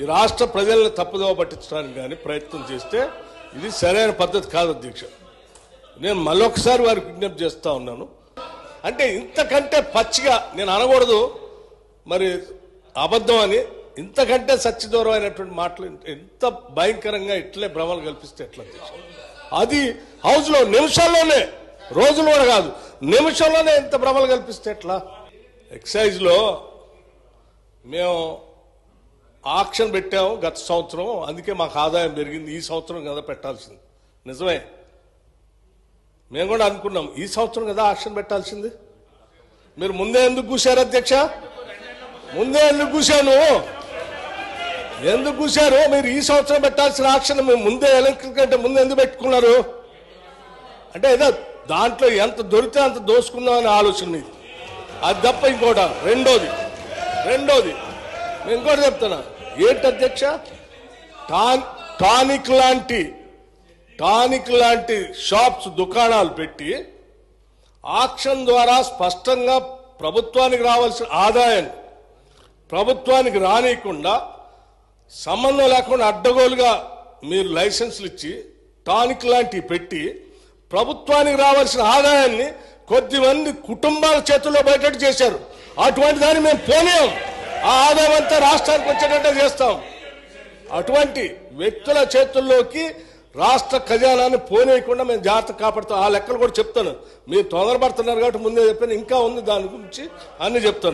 ఈ రాష్ట్ర ప్రజల్ని తప్పుదోవ పట్టించడానికి కానీ ప్రయత్నం చేస్తే ఇది సరైన పద్ధతి కాదు అధ్యక్ష. నేను మళ్ళొకసారి వారికి విజ్ఞప్తి చేస్తా ఉన్నాను. అంటే ఇంతకంటే పచ్చిగా నేను అనకూడదు మరి అబద్ధం అని ఇంతకంటే సత్యదూరమైనటువంటి మాటలు ఎంత భయంకరంగా ఇట్లే భ్రమలు కల్పిస్తే ఎట్లా అధ్యక్ష? అది హౌస్లో నిమిషాల్లోనే రోజులు కూడా కాదు నిమిషంలోనే ఇంత భ్రమలు కల్పిస్తే ఎట్లా? ఎక్సైజ్లో మేము ఆక్షన్ పెట్టాము గత సంవత్సరం అందుకే మాకు ఆదాయం పెరిగింది. ఈ సంవత్సరం కదా పెట్టాల్సింది. నిజమే. మేము కూడా అనుకున్నాం ఈ సంవత్సరం కదా ఆక్షన్ పెట్టాల్సింది. మీరు ముందే ఎందుకు కూశారు అధ్యక్ష? ముందే ఎందుకు కూశాను? ఎందుకు కూశారు? మీరు ఈ సంవత్సరం పెట్టాల్సిన ఆక్షన్ మేము ముందే ఎలక్ట్రిక్ కంటే ముందే ఎందుకు పెట్టుకున్నారు? అంటే ఏదో దాంట్లో ఎంత దొరికితే అంత దోసుకుందాం అనే ఆలోచన మీది. అది తప్ప ఇంకోట రెండోది రెండోది. నేను ఇంకోటి చెప్తున్నా. ఏంటి అధ్యక్ష? టాన్ టానిక్ లాంటి టానిక్ లాంటి షాప్స్ దుకాణాలు పెట్టి ఆక్షన్ ద్వారా స్పష్టంగా ప్రభుత్వానికి రావాల్సిన ఆదాయం ప్రభుత్వానికి రానియకుండా సంబంధం లేకుండా అడ్డగోలుగా మీరు లైసెన్సులు ఇచ్చి టానిక్ లాంటివి పెట్టి ప్రభుత్వానికి రావాల్సిన ఆదాయాన్ని కొద్దిమంది కుటుంబాల చేతుల్లో బయటకు చేశారు. అటువంటి దాన్ని మేము పోలేము ఆ ఆదాయం అంతా రాష్ట్రానికి వచ్చేటట్టే చేస్తాం. అటువంటి వ్యక్తుల చేతుల్లోకి రాష్ట్ర ఖజానాన్ని పోనీయకుండా మేము జాగ్రత్త కాపాడుతాం. ఆ లెక్కలు కూడా చెప్తాను. మీరు తొందరపడుతున్నారు కాబట్టి ముందే చెప్పాను. ఇంకా ఉంది దాని గురించి అన్ని చెప్తాను.